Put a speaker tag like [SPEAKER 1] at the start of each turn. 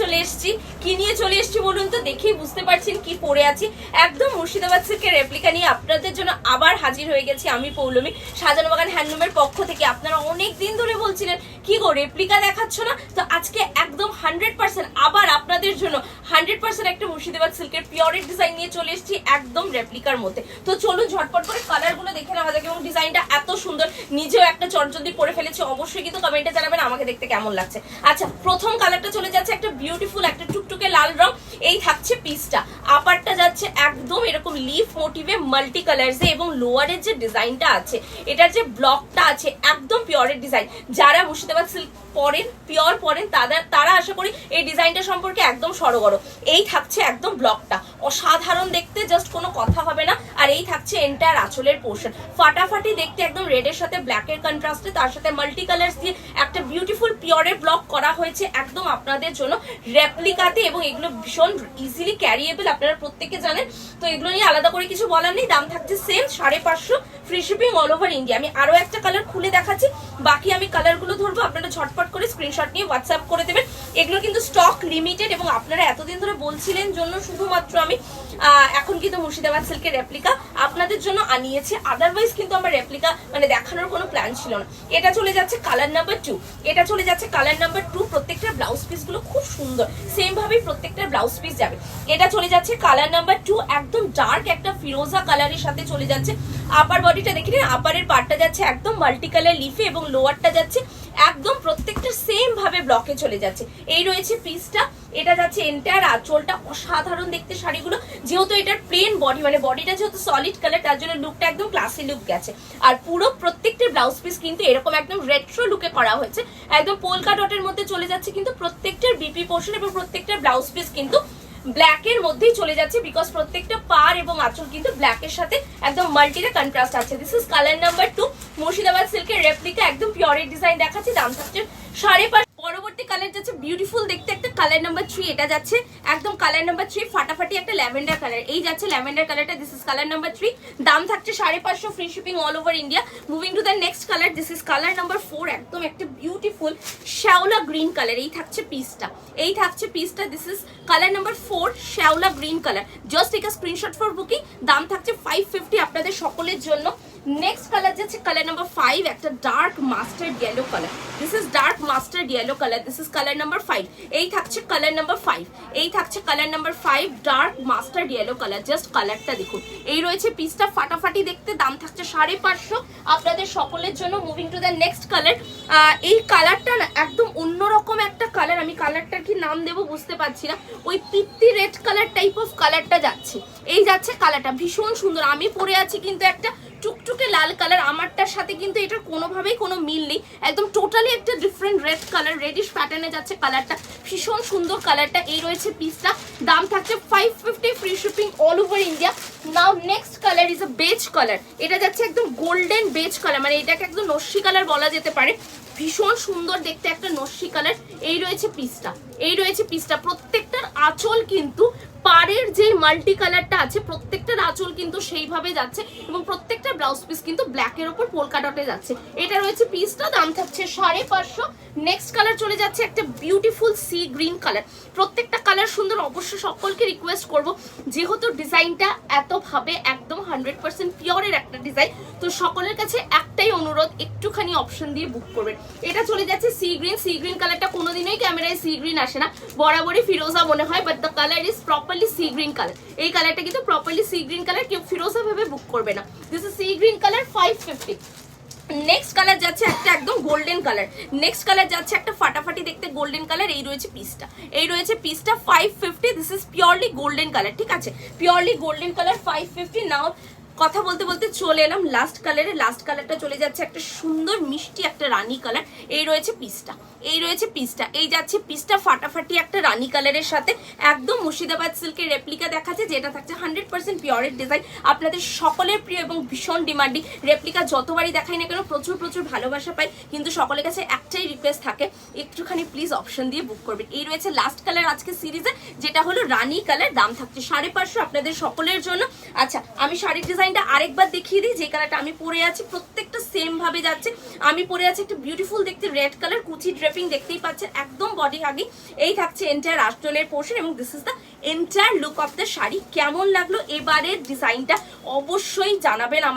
[SPEAKER 1] চলে এসেছি। কি নিয়ে চলে এসেছি বলুন তো? দেখেই বুঝতে পারছেন কি পরে আছি? একদম মুর্শিদাবাদ সিল্কের রেপ্লিকা নিয়ে আপনাদের জন্য আবার হাজির হয়ে গেছি আমি পৌলমী। সাজানো বাগান হ্যান্ডলুমের পক্ষ থেকে আপনারা অনেক দিন ধরে বলছিলেন, কি গো রেপ্লিকা দেখাচ্ছ না? তো আজকে একদম হান্ড্রেড পার্সেন্ট আবার আপনাদের জন্য হান্ড্রেড পার্সেন্ট একটা মুর্শিদাবাদ সিল্কের পিওরের ডিজাইন নিয়ে চলে এসেছি একদম রেপ্লিকার মধ্যে। তো চলুন ঝটপট করে কালারগুলো দেখে নেওয়া যাক এবং ডিজাইনটা এত সুন্দর, নিজেও একটা চটজলদি পরে ফেলেছি। অবশ্যই কিন্তু কমেন্টে জানাবেন আমাকে দেখতে কেমন লাগছে। আচ্ছা প্রথম কালারটা চলে যাচ্ছে একটা বিউটিফুল একটা টুকটুকে লাল রং। এই থাকছে পিসটা আপারটা যাচ্ছে একদম এরকম লিফ মোটিভে মাল্টি কালার্সে এবং লোয়ারের যে ডিজাইনটা আছে, এটার যে ব্লকটা আছে, একদম পিওরের ডিজাইন যারা মুর্শিদাবাদ সিল্ক পরেন পিওর পরেন, তাদের, তারা আশা করি এই ডিজাইনটা সম্পর্কে একদম সরগর এই থাকছে একদম ব্লকটা অসাধারণ দেখতে জাস্ট কোনো কথা হবে না। আর এই থাকছে এন্টায়ার আঁচলের পোর্শন ফাটাফাটি দেখতে একদম রেডের সাথে ব্ল্যাকের কন্ট্রাস্টে তার সাথে মাল্টি কালার্স দিয়ে একটা বিউটিফুল পিওরের ব্লক করা হয়েছে একদম আপনাদের জন্য রেপ্লিকাতে এবং এগুলো ভীষণ ইজিলি ক্যারিয়েবল আপনারা প্রত্যেকে জানেন। তো এগুলো নিয়ে আলাদা করে কিছু বলার নেই, দাম থাকছে সেম সাড়ে পাঁচশো free shipping all over India আমি আরও একটা কালার খুলে দেখাচ্ছি, বাকি আমি কালারগুলো ধরবো, আপনারা ঝটপট করে স্ক্রিনশট নিয়ে হোয়াটসঅ্যাপ করে দেবেন। এগুলো কিন্তু স্টক লিমিটেড এবং আপনারা এতদিন ধরে বলছিলেন জন্য শুধুমাত্র আমি এখন কিন্তু মুর্শিদাবাদ সিল্কের রেপ্লিকা আপনাদের জন্য আনিয়েছি। আদারওয়াইজ কিন্তু আমার রেপ্লিকা মানে দেখানোর কোনো প্ল্যান ছিল না। এটা চলে যাচ্ছে কালার নাম্বার টু এটা চলে যাচ্ছে কালার নাম্বার টু প্রত্যেকটা ব্লাউজ পিসগুলো খুব সুন্দর। সেম ভাবেই প্রত্যেকটা ব্লাউজ পিস যাবে। এটা চলে যাচ্ছে কালার নাম্বার টু একদম ডার্ক একটা ফিরোজা কালারের সাথে চলে যাচ্ছে। আপার বডিটা দেখি আপারের পার্টটা যাচ্ছে একদম মাল্টি কালার লিফে এবং লোয়ারটা যাচ্ছে একদম প্রত্যেকটা সেম ভাবে ব্লকে চলে যাচ্ছে। এই রয়েছে পিসটা এটা যাচ্ছে এন্টায়ার আঁচলটা, অসাধারণ দেখতে শাড়িগুলো। যেহেতু এটার প্লেন বডি মানে বডিটা যেহেতু সলিড কালার তার জন্য লুকটা একদম ক্লাসি লুক গেছে। আর পুরো প্রত্যেকটা ব্লাউজ পিস কিন্তু এরকম একদম রেট্রো লুকে করা হয়েছে। একদম পোলকা ডটের মধ্যে চলে যাচ্ছে কিন্তু প্রত্যেকটার বিপি পোর্শন এবং প্রত্যেকটা ব্লাউজ পিস কিন্তু ব্ল্যাকের মধ্যেই চলে যাচ্ছে বিকজ প্রত্যেকটা পার এবং আঁচল কিন্তু ব্ল্যাকের সাথে একদম মাল্টিতে কন্ট্রাস্ট আছে। This is colour number two Murshidabad সিল্কের রেপ্লিকা একদম পিওরের ডিজাইন দেখাচ্ছে। দাম থাকছে সাড়ে পাঁচ পরবর্তী কালার যাচ্ছে বিউটিফুল দেখতে একটা কালার নাম্বার থ্রি এটা যাচ্ছে একদম কালার নাম্বার থ্রি ফাটাফাটি একটা ল্যাভেন্ডার কালার এই যাচ্ছে ল্যাভেন্ডার কালারটা this is colour number three দাম থাকছে সাড়ে পাঁচশো free shipping all over India moving to the next colour this is colour number four একদম একটা বিউটিফুল শ্যাওলা গ্রিন কালার এই থাকছে পিসটা এই থাকছে পিসটা this is colour number four শ্যাওলা green colour just take screenshot for booking দাম থাকছে ফাইভ ফিফটি আপনাদের সকলের জন্য। নেক্সট কালার যাচ্ছে কালার নাম্বার ফাইভ একটা dark mustard yellow colour this is dark mustard yellow colour this is colour number five এই থাকছে কালার নাম্বার ফাইভ এই থাকছে colour number five dark mustard yellow colour just কালারটা দেখুন। এই রয়েছে পিসটা ফাটাফাটি দেখতে দাম থাকছে সাড়ে পাঁচশো। আপনাদের সকলের জন্য moving to the next colour এই কালারটা না একদম অন্যরকম একটা কালার আমি কালারটার কি নাম দেবো বুঝতে পারছি না। ওই পিত্তি রেড কালার টাইপ অফ কালারটা যাচ্ছে। এই যাচ্ছে কালারটা ভীষণ সুন্দর। আমি পরে আছি কিন্তু একটা টুকটুকে লাল কালার আমারটার সাথে কিন্তু এটার কোনোভাবেই কোনো মিল নেই। একদম টোটালি একটা ডিফারেন্ট রেড কালার রেডিশ প্যাটার্নে যাচ্ছে কালারটা ভীষণ সুন্দর কালারটা এই রয়েছে পিসটা দাম থাকছে five fifty free shipping all over India now next colour is a beige colour এটা যাচ্ছে একদম গোল্ডেন বেজ কালার মানে এটাকে একদম নস্যি কালার বলা যেতে পারে। ভীষণ সুন্দর দেখতে একটা নস্যি কালার এই রয়েছে পিসটা এই রয়েছে পিসটা প্রত্যেকটার আঁচল কিন্তু পাড়ের যে মাল্টি কালারটা আছে প্রত্যেকটার আঁচল কিন্তু সেইভাবে যাচ্ছে এবং প্রত্যেকটা ব্লাউজ পিস কিন্তু ব্ল্যাকের ওপর পোলকা ডটে যাচ্ছে। এটা রয়েছে পিসটা দাম থাকছে সাড়ে পাঁচশো। নেক্সট কালার চলে যাচ্ছে একটা বিউটিফুল সি গ্রিন কালার প্রত্যেকটা কালার সুন্দর অবশ্যই সকলকে রিকোয়েস্ট করব, যেহেতু ডিজাইনটা এতভাবে একদম হান্ড্রেড পার্সেন্ট পিওরের একটা ডিজাইন তো সকলের কাছে একটাই অনুরোধ, একটুখানি অপশন দিয়ে বুক করবেন। এটা চলে যাচ্ছে সি গ্রিন সি গ্রিন কালারটা কোনোদিনই ক্যামেরায় সি গ্রিন আসে না। বরাবরই ফিরোজা মনে হয় but the colour is properly sea green colour এই কালারটা কিন্তু প্রপারলি সি গ্রিন কালার কেউ ফিরোজা ভাবে বুক করবে না। This is sea green colour five fifty next colour যাচ্ছে একটা একদম গোল্ডেন কালার নেক্সট কালার যাচ্ছে একটা ফাটাফাটি দেখতে গোল্ডেন কালার এই রয়েছে পিসটা এই রয়েছে পিসটা five fifty this is purely golden colour ঠিক আছে? Purely golden colour five fifty now কথা বলতে বলতে চলে এলাম লাস্ট কালারে লাস্ট কালারটা চলে যাচ্ছে একটা সুন্দর, মিষ্টি একটা রানি কালার এই রয়েছে পিসটা এই রয়েছে পিসটা এই যাচ্ছে পিসটা ফাটাফাটি একটা রানি কালারের সাথে। একদম মুর্শিদাবাদ সিল্কের রেপ্লিকা দেখাচ্ছে, যেটা থাকছে হান্ড্রেড পার্সেন্ট পিওরের ডিজাইন আপনাদের সকলের প্রিয় এবং ভীষণ ডিমান্ডিং রেপ্লিকা যতবারই দেখাই না কেন, প্রচুর প্রচুর ভালোবাসা পাই। কিন্তু সকলের কাছে একটাই রিকোয়েস্ট থাকে, একটুখানি প্লিজ অপশন দিয়ে বুক করবেন। এই রয়েছে লাস্ট কালার আজকে সিরিজে যেটা হলো রানি কালার দাম থাকছে সাড়ে পাঁচশো। আপনাদের সকলের জন্য। আচ্ছা আমি শাড়ির ডিজাইনটা আরেকবার দেখিয়ে দিই, যে কালারটা আমি পরে আছি, প্রত্যেকটা সেম ভাবে যাচ্ছে। আমি পরে আছি একটা বিউটিফুল দেখতে রেড কালার কুচি ড্রেপিং দেখতেই পাচ্ছেন, একদম বডি হাগি এই থাকছে এন্টায়ার আস্টলের পোর্শন এবং this is the entire look of the sari. কেমন লাগল? এবারের ডিজাইনটা অবশ্যই জানাবেন আমাদের।